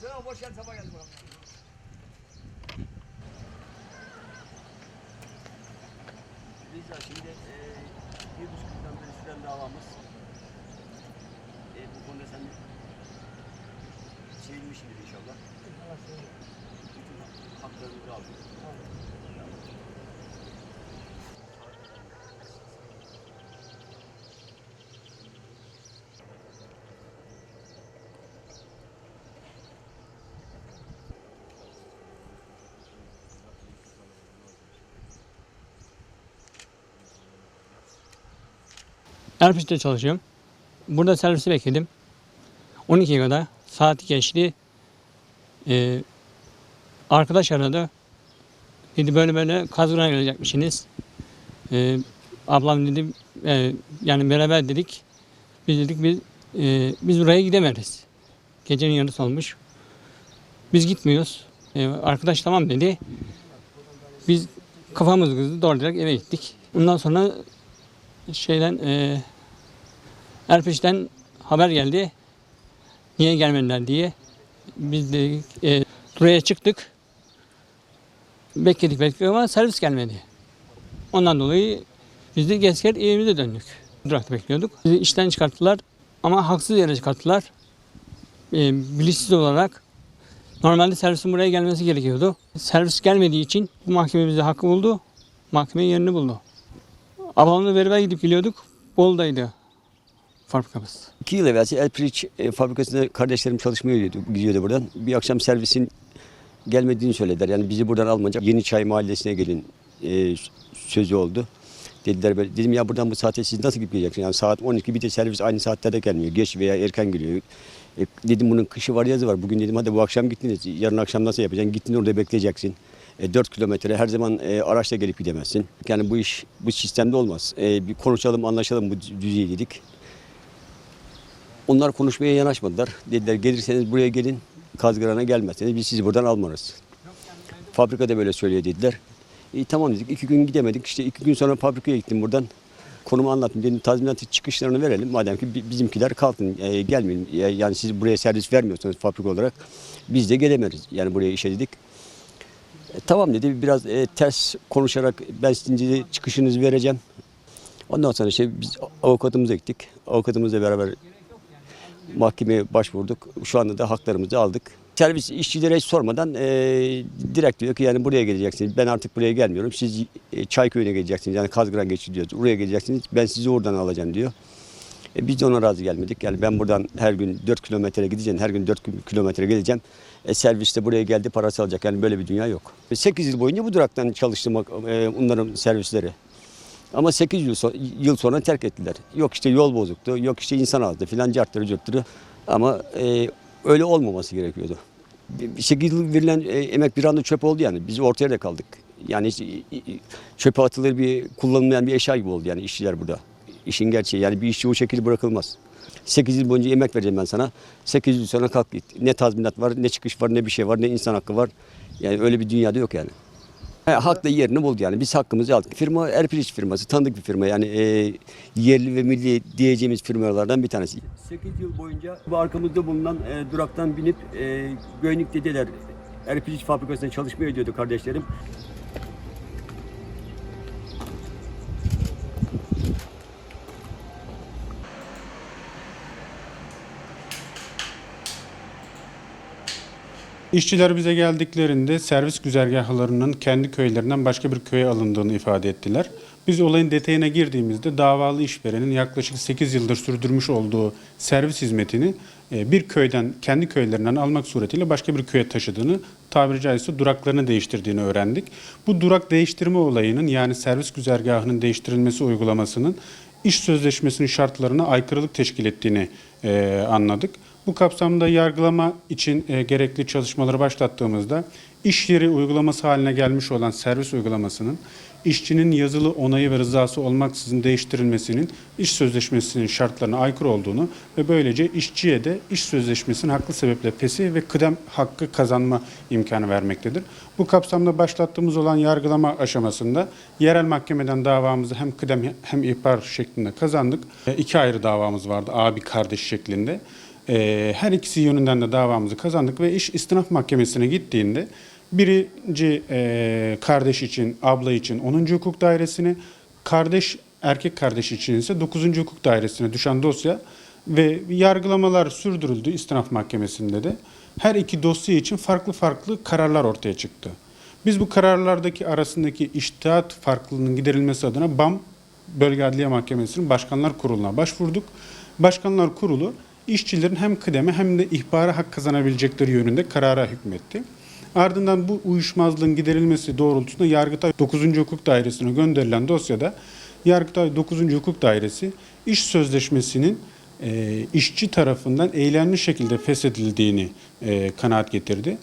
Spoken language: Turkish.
Selam hoş geldin sabah geldin bakalım. Biz şimdi e, bir buçuk yıldan beri süren davamız. E, bu konuda sen çevirmişsindir inşallah. Bütün haklarımızı aldık. Erpiş'te çalışıyorum. Burada servisi bekledim. 12'ye kadar saat geçti. Ee, arkadaş aradı. Dedi böyle böyle Kazgıran'a gelecekmişsiniz. Ee, ablam dedi e, yani beraber dedik. Biz dedik biz e, biz buraya gidemeyiz. Gecenin yarısı olmuş. Biz gitmiyoruz. Ee, arkadaş tamam dedi. Biz kafamız kızdı doğru direkt eve gittik. Ondan sonra şeyden e, Erpiş'ten haber geldi. Niye gelmediler diye. Biz de e, buraya çıktık. Bekledik bekledik ama servis gelmedi. Ondan dolayı biz de gesker evimize döndük. Durakta bekliyorduk. Bizi işten çıkarttılar ama haksız yere çıkarttılar. E, bilinçsiz olarak normalde servisin buraya gelmesi gerekiyordu. Servis gelmediği için bu mahkeme bize hakkı buldu. Mahkeme yerini buldu. Ablamla beraber gidip geliyorduk. Bol'daydı fabrikamız. İki yıl evvel El Piliç e, fabrikasında kardeşlerim çalışmaya gidiyordu, gidiyordu buradan. Bir akşam servisin gelmediğini söylediler. Yani bizi buradan almayacak. Yeni Çay Mahallesi'ne gelin e, sözü oldu. Dediler böyle. Dedim ya buradan bu saate siz nasıl gidip geleceksiniz? Yani saat 12 bir de servis aynı saatlerde gelmiyor. Geç veya erken geliyor. E, dedim bunun kışı var yazı var. Bugün dedim hadi bu akşam gittiniz. Yarın akşam nasıl yapacaksın? Gittin orada bekleyeceksin. E, 4 kilometre her zaman e, araçla gelip gidemezsin. Yani bu iş bu sistemde olmaz. E, bir konuşalım anlaşalım bu düzeyi dedik. Onlar konuşmaya yanaşmadılar. Dediler gelirseniz buraya gelin. Kazgıran'a gelmezseniz biz sizi buradan almarız. Fabrikada böyle söylüyor dediler. İyi tamam dedik. İki gün gidemedik. İşte iki gün sonra fabrikaya gittim buradan. Konumu anlattım. Dedim tazminat çıkışlarını verelim. Madem ki bi- bizimkiler kalkın e, gelmeyin. E, yani siz buraya servis vermiyorsanız fabrika olarak biz de gelemeyiz. Yani buraya işe dedik. E, tamam dedi. Biraz e, ters konuşarak ben sizin dedi, çıkışınızı vereceğim. Ondan sonra işte biz avukatımıza gittik. Avukatımızla beraber mahkemeye başvurduk. Şu anda da haklarımızı aldık. Servis işçilere hiç sormadan e, direkt diyor ki yani buraya geleceksiniz. Ben artık buraya gelmiyorum. Siz e, Çayköy'üne geleceksiniz. Yani Kazgıran geçiyoruz. Oraya geleceksiniz. Ben sizi oradan alacağım diyor. E, biz de ona razı gelmedik. Yani ben buradan her gün 4 kilometre gideceğim. Her gün 4 kilometre geleceğim. E, servis de buraya geldi parası alacak. Yani böyle bir dünya yok. 8 yıl boyunca bu duraktan çalıştım e, onların servisleri. Ama 8 yıl, so- yıl sonra terk ettiler. Yok işte yol bozuktu, yok işte insan azdı filan carttırı cırttırı. Ama e, öyle olmaması gerekiyordu. 8 yıl verilen e, emek bir anda çöp oldu yani. Biz ortaya da kaldık. Yani çöpe atılır bir kullanılmayan bir eşya gibi oldu yani işçiler burada. İşin gerçeği yani bir işçi o şekilde bırakılmaz. 8 yıl boyunca emek vereceğim ben sana. 8 yıl sonra kalk git. Ne tazminat var, ne çıkış var, ne bir şey var, ne insan hakkı var. Yani öyle bir dünyada yok yani. He, hak da yerini buldu yani. Biz hakkımızı aldık. Firma Erpiliç firması. Tanıdık bir firma. Yani e, yerli ve milli diyeceğimiz firmalardan bir tanesi. 8 yıl boyunca bu arkamızda bulunan e, duraktan binip e, Göynük dediler. Erpiliç fabrikasında çalışmaya gidiyordu kardeşlerim. İşçiler bize geldiklerinde servis güzergahlarının kendi köylerinden başka bir köye alındığını ifade ettiler. Biz olayın detayına girdiğimizde davalı işverenin yaklaşık 8 yıldır sürdürmüş olduğu servis hizmetini e, bir köyden, kendi köylerinden almak suretiyle başka bir köye taşıdığını, tabiri caizse duraklarını değiştirdiğini öğrendik. Bu durak değiştirme olayının yani servis güzergahının değiştirilmesi uygulamasının iş sözleşmesinin şartlarına aykırılık teşkil ettiğini e, anladık. Bu kapsamda yargılama için e, gerekli çalışmaları başlattığımızda iş yeri uygulaması haline gelmiş olan servis uygulamasının işçinin yazılı onayı ve rızası olmaksızın değiştirilmesinin iş sözleşmesinin şartlarına aykırı olduğunu ve böylece işçiye de iş sözleşmesinin haklı sebeple pesi ve kıdem hakkı kazanma imkanı vermektedir. Bu kapsamda başlattığımız olan yargılama aşamasında yerel mahkemeden davamızı hem kıdem hem ihbar şeklinde kazandık. E, İki ayrı davamız vardı abi kardeş şeklinde. Ee, her ikisi yönünden de davamızı kazandık ve iş istinaf mahkemesine gittiğinde birinci e, kardeş için, abla için 10. hukuk dairesine, kardeş erkek kardeş için ise 9. hukuk dairesine düşen dosya ve yargılamalar sürdürüldü istinaf mahkemesinde de. Her iki dosya için farklı farklı kararlar ortaya çıktı. Biz bu kararlardaki arasındaki iştihat farklılığının giderilmesi adına BAM Bölge Adliye Mahkemesi'nin Başkanlar Kurulu'na başvurduk. Başkanlar Kurulu işçilerin hem kıdeme hem de ihbara hak kazanabilecekleri yönünde karara hükmetti. Ardından bu uyuşmazlığın giderilmesi doğrultusunda Yargıtay 9. Hukuk Dairesi'ne gönderilen dosyada Yargıtay 9. Hukuk Dairesi iş sözleşmesinin e, işçi tarafından eylemli şekilde feshedildiğini e, kanaat getirdi.